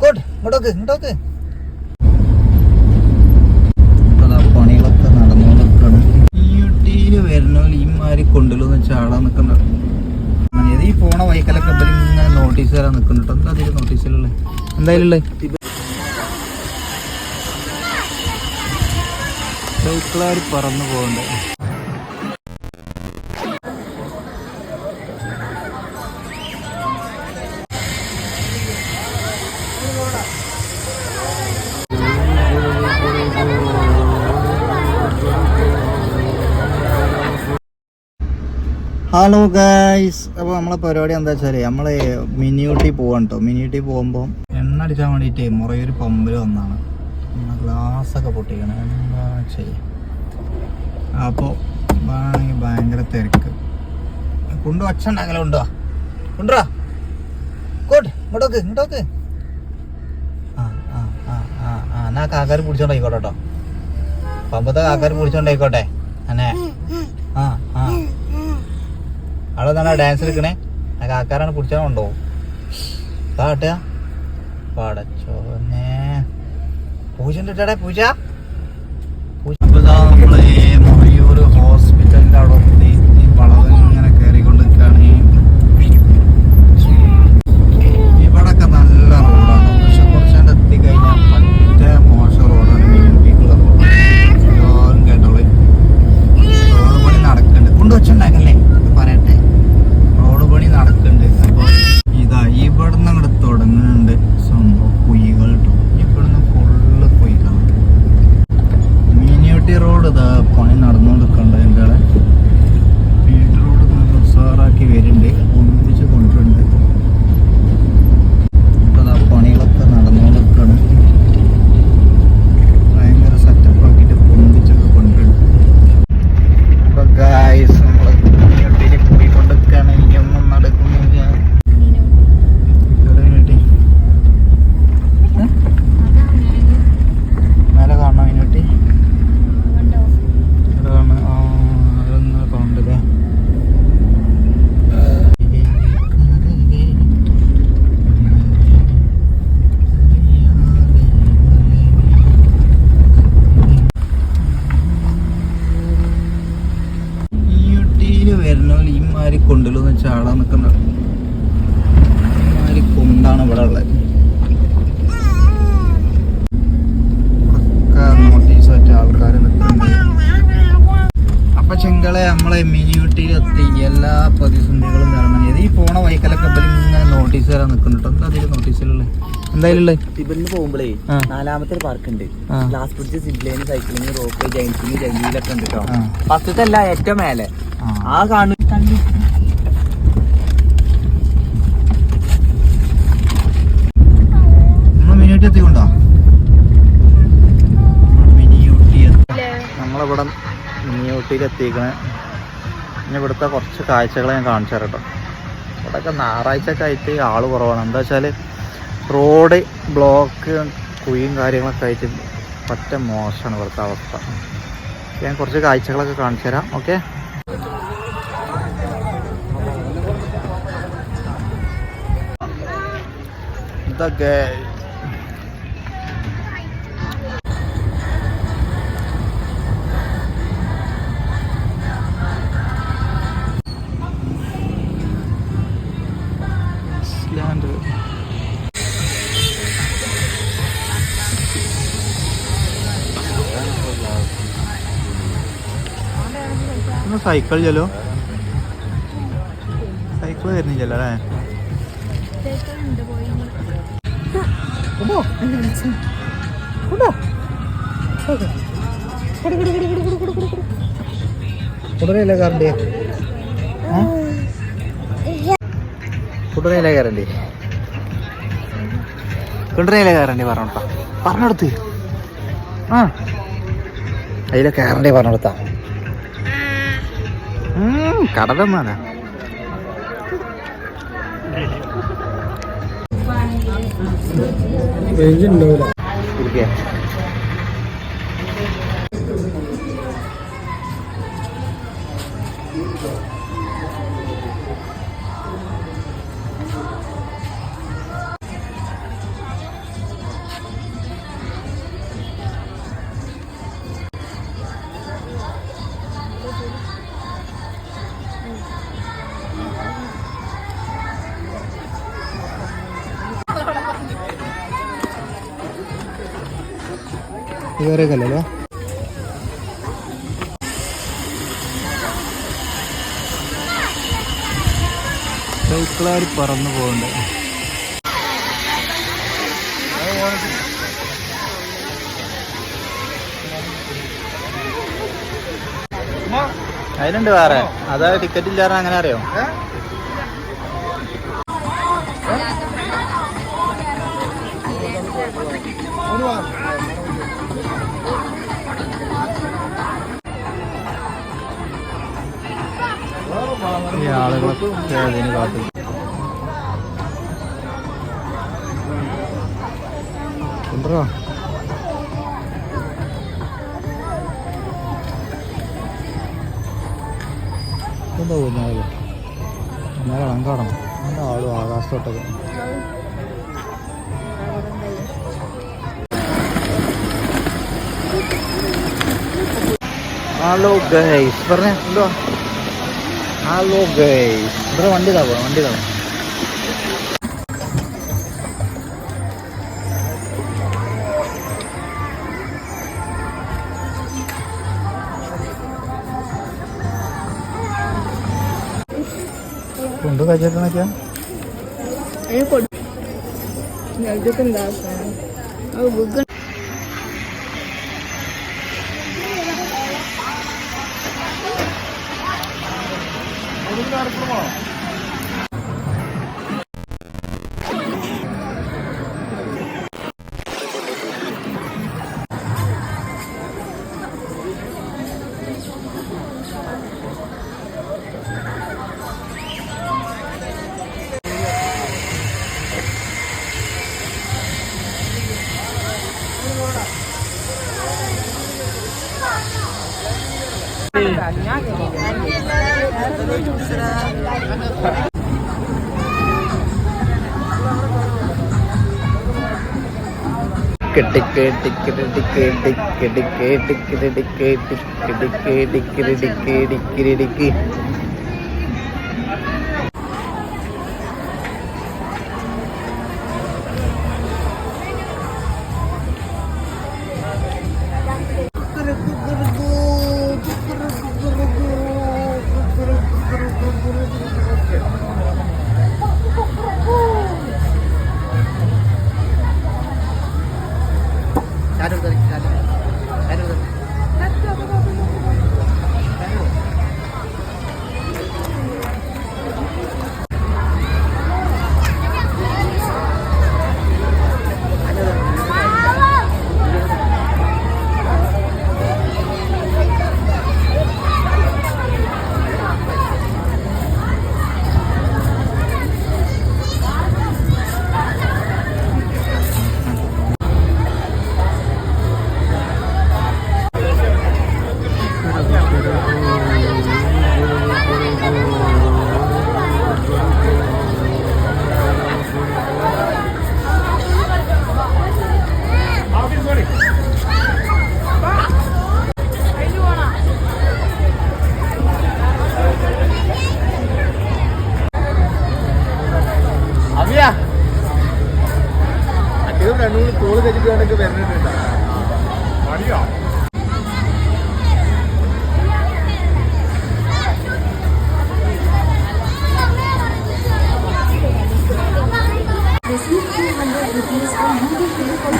ഇങ്ങോട്ട് ഇങ്ങോട്ടോക്ക് ഇങ്ങോട്ടോക്ക്. പണികളൊക്കെ നടന്നുകൊണ്ടിരിക്കാണ് ഈ ഊട്ടിയിൽ വരുന്നവർ ഈ മാതിരി കൊണ്ടുവരുന്ന ചാടാൻ നിക്കണ്ട ഏത് ഈ പോണ വൈക്കലൊക്കെ ഇവർ ഇങ്ങനെ നോട്ടീസ് തരാൻ നിൽക്കുന്നുണ്ട് എന്താ അതിൽ നോട്ടീസിലുള്ളത് പറന്നു പോകണ്ടേ? ഹലോ ഗായ്സ് അപ്പോൾ നമ്മളെ പരിപാടി എന്താ വെച്ചാൽ നമ്മൾ മിനിയൂട്ടി പോവാണ് കേട്ടോ മിനിയൂട്ടി പോകുമ്പോ എണ്ണ അടിക്കാൻ വേണ്ടിയിട്ട് മുറയൊരു പമ്പിൽ വന്നാണ്. ഗ്ലാസ് ഒക്കെ പൊട്ടിക്കണം. എന്താ ചെയ്യ? അപ്പോൾ ഭയങ്കര തിരക്ക്. കൊണ്ടു ഒച്ച ഉണ്ടാകലോ ഉണ്ടോ കൊണ്ടുവാ ഇങ്ങോട്ടോക്ക് ഇങ്ങോട്ടോക്ക്. ആ ആ ആ ആ ആ. എന്നാ കാക്കാർ പിടിച്ചോണ്ടായിക്കോട്ടെ കേട്ടോ പമ്പത്തെ കാക്കാർ പിടിച്ചോണ്ടായിക്കോട്ടെ അന്നെ ആ ആ അവിടെ തന്നെ ഡാൻസ് എടുക്കണേ. ആ കാക്കാരാണ് പിടിച്ചാൽ ഉണ്ടോ കാട്ടുക. പടച്ചോനെ. പൂജ ഉണ്ടിട്ടാടെ പൂജ? റോഡ് ഇതാ പണി നടന്നുകൊണ്ടിരിക്കണ്ട എന്റെ മീനിയൂട്ടി റോഡ് നല്ല ഉഷാറാക്കി വരുന്നുണ്ട് ഒന്നിച്ച് എത്തി എല്ലാ പ്രതിസന്ധികളും തരണം ചെയ്ത്. ഈ പോണ വൈക്കലൊക്കെ കപ്പലിൽ ഇങ്ങനെ നോട്ടീസ് തരാൻ നിൽക്കുന്നുണ്ട് എന്താ അതിൽ നോട്ടീസിലുള്ളത് എന്തായാലും ഇവിടുന്ന് പോകുമ്പോഴേ നാലാമത്തെ ഒരു പാർക്ക് ഉണ്ട് last glass bridge zipline cycling rope ജൈൻസിങ് ജൈലിലൊക്കെ ഉണ്ട് കേട്ടോ. ഫസ്റ്റത്തെ അല്ല ഏറ്റവും മേലെ. ആ. കാണു നമ്മൾ മിനി ഊട്ടി എത്തിക്കൊണ്ടോ? നമ്മളിവിടെ മിനി എത്തിക്കണേ ഇനി ഇവിടുത്തെ കുറച്ച് കാഴ്ചകൾ ഞാൻ കാണിച്ചു തരാം കേട്ടോ. ഇവിടെയൊക്കെ ഞായറാഴ്ച ഒക്കെ ആയിട്ട് ആൾ കുറവാണ്. എന്താ വെച്ചാൽ റോഡ് ബ്ലോക്ക് കുഴിയും കാര്യങ്ങളൊക്കെ ആയിട്ട് പറ്റ മോശമാണ് ഇവിടുത്തെ അവസ്ഥ. ഞാൻ കുറച്ച് കാഴ്ചകളൊക്കെ കാണിച്ചു തരാം. ഓക്കെ? ഇതൊക്കെ ഒന്ന് സൈക്കിൾ ചെല്ലോ. സൈക്കിൾ വരുന്നില്ലല്ലോ അല്ലേ? കുടരയില്ല കയറണ്ടേ കുടരയില്ല കയറണ്ടേ കുടരയില്ല കയറണ്ടേ പറഞ്ഞോട്ടാ. പറഞ്ഞെടുത്ത്. ആ. അതിലെ കയറണ്ടേ പറഞ്ഞെടുത്താ. കടലൊന്നാണ് ഇരിക്കേ കയറിയൊക്കെയല്ലോ സൈക്കിളുകാർ പറന്നു പോകണ്ടേ? അതിലുണ്ട് വേറെ. അതാ ടിക്കറ്റ് ഇല്ലാതെ അങ്ങനെ അറിയോ? ഈ ആളുകളൊക്കെ അതിന് കാത്തു. കൊണ്ടുവാ എന്താ പോകുന്നാലും എന്നാലും അണങ്കാടണം എന്താ ആളും ആകാശത്തോട്ടൊക്കെ? ഹലോ ഗൈസ് പറഞ്ഞോ ഹലോ ഗൈസ് ഇവിടെ വണ്ടി താവോ വണ്ടി താവോ കൊണ്ട് കഴിച്ചേക്കണൊക്കെ ഇതൊക്കെ എന്താ ടിക്ക് 拿着这里。കോൾ തെറ്റിക്കാണ്ടൊക്കെ വരുന്നുണ്ട്. പണിയോ rupees on Google Pay for